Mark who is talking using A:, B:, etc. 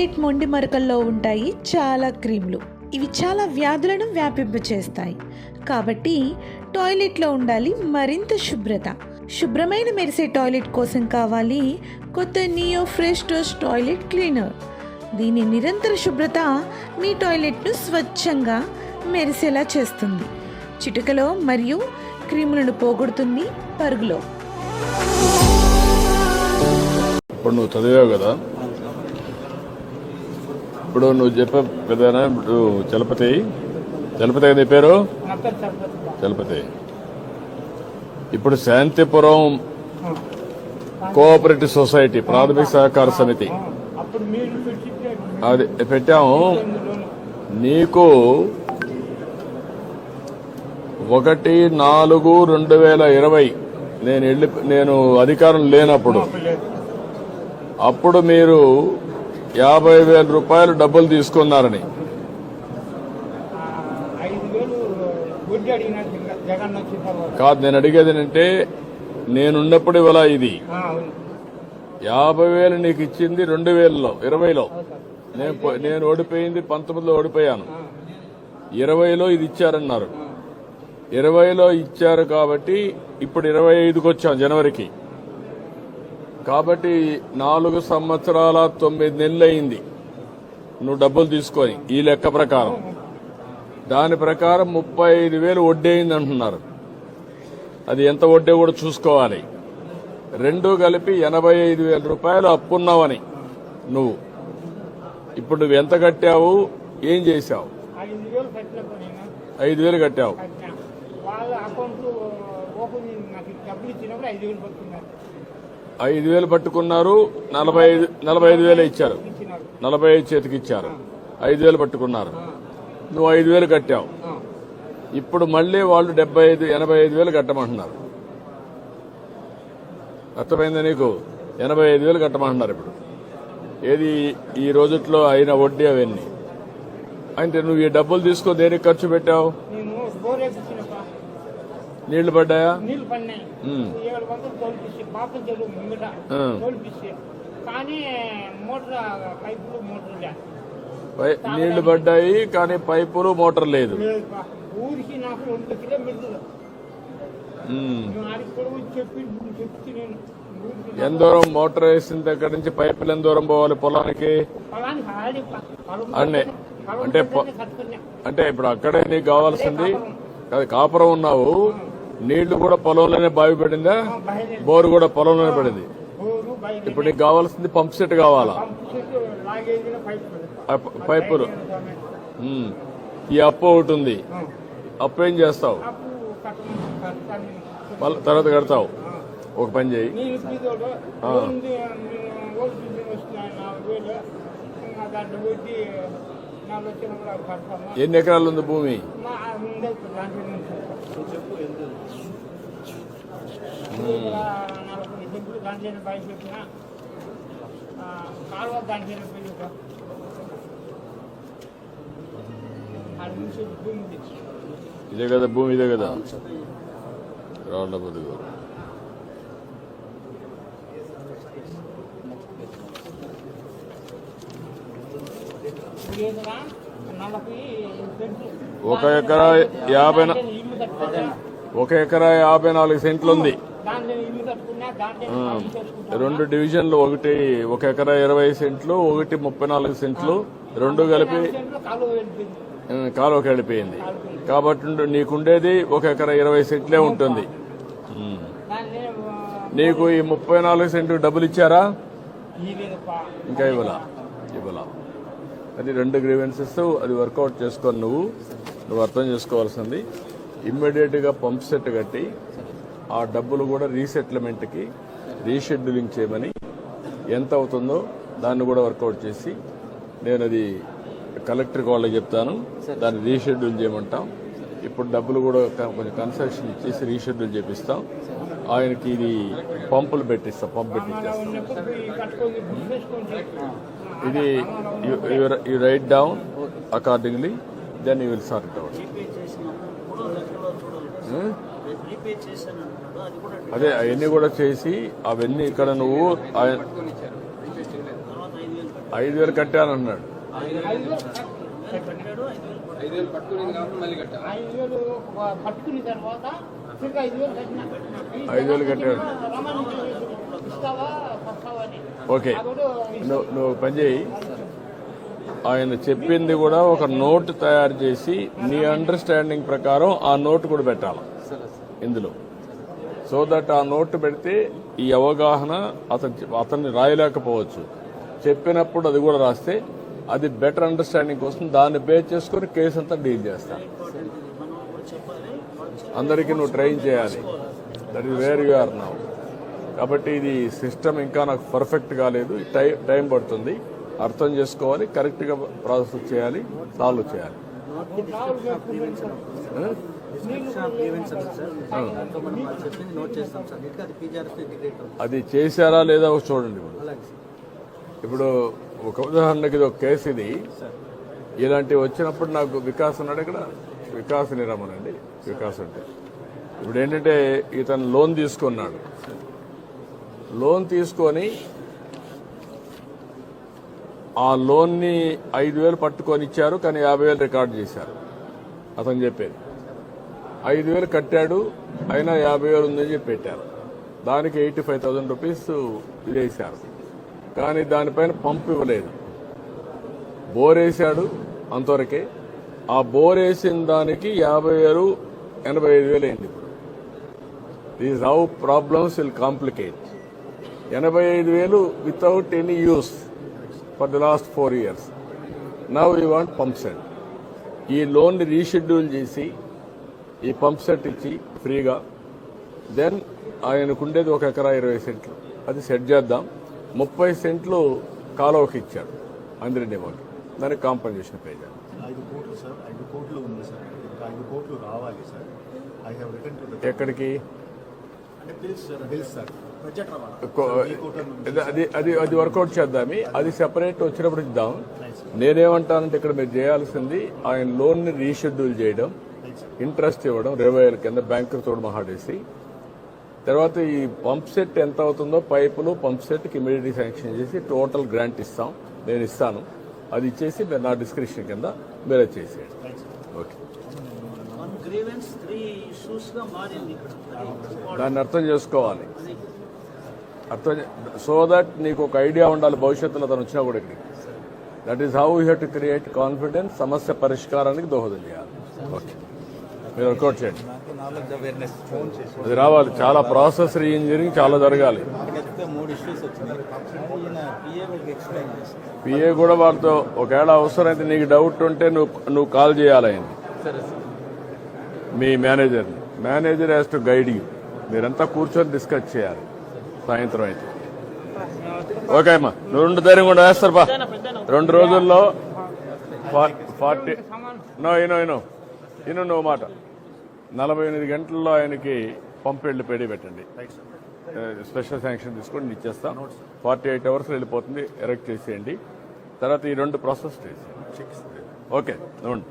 A: Toilet మొండి మరకల్లో ఉంటాయి చాలా క్రీమ్లు. ఇవి చాలా వ్యాధులను వ్యాపింపచేస్తాయి. కాబట్టి టాయిలెట్లో ఉండాలి మరింత శుభ్రత. శుభ్రమైన మెరిసే టాయిలెట్ కోసం కావాలి కొత్త నియో ఫ్రెష్ టోస్ టాయిలెట్ క్లీనర్. దీని నిరంతర శుభ్రత మీ టాయిలెట్ను స్వచ్ఛంగా మెరిసేలా చేస్తుంది. చిటికలో మరియు క్రీములను పోగొడుతుంది పరుగులో.
B: ఇప్పుడు నువ్వు చదివావు కదా? ఇప్పుడు నువ్వు చెప్పే పెద్దనా? ఇప్పుడు చలపతి. చలపతి కదా పేరు? చలపతి. ఇప్పుడు శాంతిపురం కోఆపరేటివ్ సొసైటీ ప్రాథమిక సహకార సమితి. అది పెట్టాము. నీకు ఒకటి నాలుగు రెండు వేల ఇరవై. నేను వెళ్ళి నేను అధికారం లేనప్పుడు. అప్పుడు మీరు యాభై వేల రూపాయలు డబ్బులు తీసుకున్నారని. కాదు నేను అడిగేది ఏంటంటే నేనున్నప్పుడు ఇవాళ ఇది. యాభై వేలు నీకు ఇచ్చింది రెండు వేలలో ఇరవైలో. నేను ఓడిపోయింది పంతొమ్మిదిలో ఓడిపోయాను. ఇరవైలో ఇది ఇచ్చారన్నారు. ఇరవైలో ఇచ్చారు కాబట్టి ఇప్పుడు ఇరవై ఐదుకి వచ్చాం జనవరికి. కాబట్టి నాలుగు సంవత్సరాల తొమ్మిది నెలలు అయింది నువ్వు డబ్బులు తీసుకొని ఈ లెక్క ప్రకారం. దాని ప్రకారం ముప్పై ఐదు వేలు వడ్డీ అయింది అంటున్నారు. అది ఎంత వడ్డీ కూడా చూసుకోవాలి. రెండు కలిపి ఎనభై ఐదు వేల రూపాయలు అప్పున్నావని నువ్వు. ఇప్పుడు నువ్వు ఎంత కట్టావు? ఏం చేశావు?
C: ఐదు వేలు
B: ఐదు వేలు కట్టావు
C: ఐదు వేలు పట్టుకున్నారు
B: నలభై ఐదు నలభై ఐదు వేలు ఇచ్చారు. నలభై ఐదు చేతికి ఇచ్చారు. ఐదు వేలు పట్టుకున్నారు. నువ్వు ఐదు వేలు కట్టావు. ఇప్పుడు మళ్ళీ వాళ్ళు డెబ్బై ఐదు ఎనభై ఐదు వేలు కట్టమంటున్నారు. అర్థమైందా నీకు? ఎనభై ఐదు వేలు కట్టమంటున్నారు ఇప్పుడు. ఏది ఈ రోజుట్లో అయిన వడ్డీ అవన్నీ. అంటే నువ్వు ఈ డబ్బులు తీసుకో దేనికి ఖర్చు పెట్టావు? నీళ్ళు పడ్డాయా?
C: నీళ్ళు పడినాయి.
B: ఉమ్.
C: ఏడు వందలు తోలిపిస్తే పాపం చెరువు ముంగట
B: ఆ.
C: తోలిపిస్తే కానీ మోటార్ పైపులు మోటార్ లే.
B: పై- నీళ్ళు పడ్డాయి కానీ పైపులు మోటార్ లేదు.
C: ఊరికి నాకు రెండు కిలోమీటర్లు.
B: ఎంత దూరం మోటార్ వేసిన దగ్గర నుంచి? పైపులు ఎంత దూరం పోవాలి పొలానికి? అన్నే. అంటే. అంటే ఇప్పుడు అక్కడే నీకు కావాల్సింది. కాపురం. ఉన్నావు. నీళ్ళు కూడా పొలంలోనే బావి పడిందా? బోరు కూడా పొలంలోనే పడింది. ఇప్పుడు నీకు కావాల్సింది పంప్ సెట్ కావాలా?
C: పైపులు.
B: ఈ అప్పు ఒకటి ఉంది. అప్పు ఏం చేస్తావు? మళ్ళీ తర్వాత కడతావు. ఒక పని చేయి. ఎన్ని ఎకరాలు ఉంది భూమి?
C: మా ముందే బయట పెట్టిన కాలువ పెళ్ళి భూమి
B: ఇదే కదా భూమి ఇదే కదా? రాళ్ళ బతుకు
C: ఏదరా
B: ఒక ఎకరా యాభై ఒక ఎకరా యాభై నాలుగు సెంట్లు ఉంది. రెండు డివిజన్లు ఒకటి ఒక ఎకరా ఇరవై సెంట్లు ఒకటి ముప్పై నాలుగు సెంట్లు రెండు కలిపి
C: కాలువ వెళ్ళిపోయింది
B: కాబట్టి నీకుండేది ఒక ఎకరా ఇరవై సెంట్లే ఉంటుంది. నీకు ఈ ముప్పై నాలుగు సెంట్లు డబ్బులు ఇచ్చారా? ఇంకా ఇవ్వలా ఇవ్వలా. అది రెండు గ్రీవెన్సెస్ అది వర్కౌట్ చేసుకొని నువ్వు నువ్వు అర్థం చేసుకోవాల్సింది. ఇమ్మీడియట్గా పంప్ సెట్ కట్టి ఆ డబ్బులు కూడా రీసెటిల్మెంట్కి రీషెడ్యూలింగ్ చేయమని ఎంత అవుతుందో దాన్ని కూడా వర్కౌట్ చేసి నేను అది కలెక్టర్ వాళ్ళకి చెప్తాను. దాన్ని రీషెడ్యూల్ చేయమంటాం. ఇప్పుడు డబ్బులు కూడా కొంచెం కన్సెషన్ ఇచ్చేసి రీషెడ్యూల్ చేపిస్తాం. ఆయనకి ఇది పంపులు పెట్టిస్తాం పంప్ పెట్టిస్తాం ఇది you write down accordingly then you will sort out అదే అవన్నీ కూడా చేసి అవన్నీ ఇక్కడ నువ్వు ఐదు వేలు కట్టానన్నాడు.
D: ఐదు వేలు
B: కట్టాడు. ఓకే. నువ్వు నువ్వు పని చేయి. ఆయన చెప్పింది కూడా ఒక నోట్ తయారు చేసి నీ అండర్స్టాండింగ్ ప్రకారం ఆ నోట్ కూడా పెట్టాలి. ఇందులో. సో దట్ ఆ నోట్ పెడితే ఈ అవగాహన అతను అతన్ని రాయలేకపోవచ్చు. చెప్పినప్పుడు అది కూడా రాస్తే అది బెటర్ అండర్స్టాండింగ్ కోసం దాన్ని బేస్ చేసుకొని కేసు అంతా డీల్ చేస్తాను అందరికీ నువ్వు ట్రైన్ చేయాలి. That is where you are now కాబట్టి ఇది సిస్టమ్ ఇంకా నాకు పర్ఫెక్ట్ కాలేదు టైం టైం పడుతుంది. అర్థం చేసుకోవాలి. కరెక్ట్గా ప్రాసెస్ చేయాలి. సాల్వ్ చేయాలి.
E: అది
B: చేశారా లేదా ఒకటి చూడండి ఇప్పుడు. ఇప్పుడు ఒక ఉదాహరణకి ఇది ఒక కేసు ఇది. ఇలాంటివి వచ్చినప్పుడు నాకు వికాస్ ఉన్నాడు ఇక్కడ. వికాస్ నిరమనండి వికాస్ అంటే. ఇప్పుడు ఏంటంటే ఇతను లోన్ తీసుకున్నాడు. లోన్ తీసుకొని ఆ లోన్ని ఐదు వేలు పట్టుకొని ఇచ్చారు కానీ యాభై వేలు రికార్డు చేశారు. అతను చెప్పేది. ఐదు వేలు కట్టాడు అయినా యాభై వేలు ఉందని చెప్పి పెట్టారు. దానికి ఎయిటీ ఫైవ్ థౌసండ్ రూపీస్ వేశారు కానీ దానిపైన పంప్ ఇవ్వలేదు. బోర్ వేశాడు అంతవరకే. ఆ బోర్ వేసిన దానికి యాభై వేలు ఎనభై ఐదు వేలు అయింది. ఇప్పుడు these how problems will complicate ఎనభై ఐదు వేలు without any use for the last four years now you want pump set ఈ లోన్ రీషెడ్యూల్ చేసి ఈ పంప్ సెట్ ఇచ్చి ఫ్రీగా దెన్ ఆయనకుండేది ఒక ఎకరా ఇరవై సెంట్లు. అది సెట్ చేద్దాం. ముప్పై సెంట్లు కాలువకి ఇచ్చాడు అందరినేమోకి దానికి కాంపన్సేషన్ పే చేయాలి ఎక్కడికి?
F: రావాలి
B: అది- అది అది వర్కౌట్ చేద్దామి. అది సెపరేట్ వచ్చినప్పుడు ఇద్దాం. నేనేమంటానంటే ఇక్కడ మీరు చేయాల్సింది ఆయన లోన్ని రీషెడ్యూల్ చేయడం ఇంట్రెస్ట్ ఇవ్వడం ఇరవై వేల కింద బ్యాంకు తోడు మహాడేసి తర్వాత ఈ పంప్ సెట్ ఎంత అవుతుందో పైపులు పంప్ సెట్కి ఇమీడియట్ శాంక్షన్ చేసి టోటల్ గ్రాంట్ ఇస్తాం. నేను ఇస్తాను. అది ఇచ్చేసి మీరు నా డిస్క్రిప్షన్ కింద మీరు చేసేయండి. ఓకే. దాన్ని అర్థం చేసుకోవాలి. అర్థం సో దట్ నీకు ఒక ఐడియా ఉండాలి భవిష్యత్తులో తను వచ్చినా కూడా ఇక్కడికి. That is how you have to create confidence సమస్య పరిష్కారానికి దోహదం చేయాలి. ఓకే మీరు వర్కౌట్ చేయండి. అది రావాలి. చాలా ప్రాసెస్ రీ ఇంజనీరింగ్ చాలా జరగాలి.
E: పిఏ
B: కూడా వాళ్ళతో ఒకవేళ అవసరమైతే నీకు డౌట్ ఉంటే నువ్వు నువ్వు కాల్ చేయాలి ఆయన మీ మేనేజర్ని manager has to guide you మీరంతా కూర్చొని డిస్కస్ చేయాలి. సాయంత్రం అయితే. ఓకే అమ్మా నువ్వు రెండు ధైర్యం కూడా వేస్తారు బా రెండు రోజుల్లో ఫార్టీ నో ఇనో ఇనో ఇను నువ్వు మాట. నలభై ఎనిమిది గంటల్లో ఆయనకి పంపు వెళ్ళి పెడి పెట్టండి. స్పెషల్ శాంక్షన్ తీసుకొని నేను ఇచ్చేస్తాం ఫార్టీ ఎయిట్ అవర్స్ వెళ్ళిపోతుంది ఎరెక్ట్ చేసేయండి. తర్వాత ఈ రెండు ప్రాసెస్ చేసేయండి. ఓకే నువ్వు ఉండు.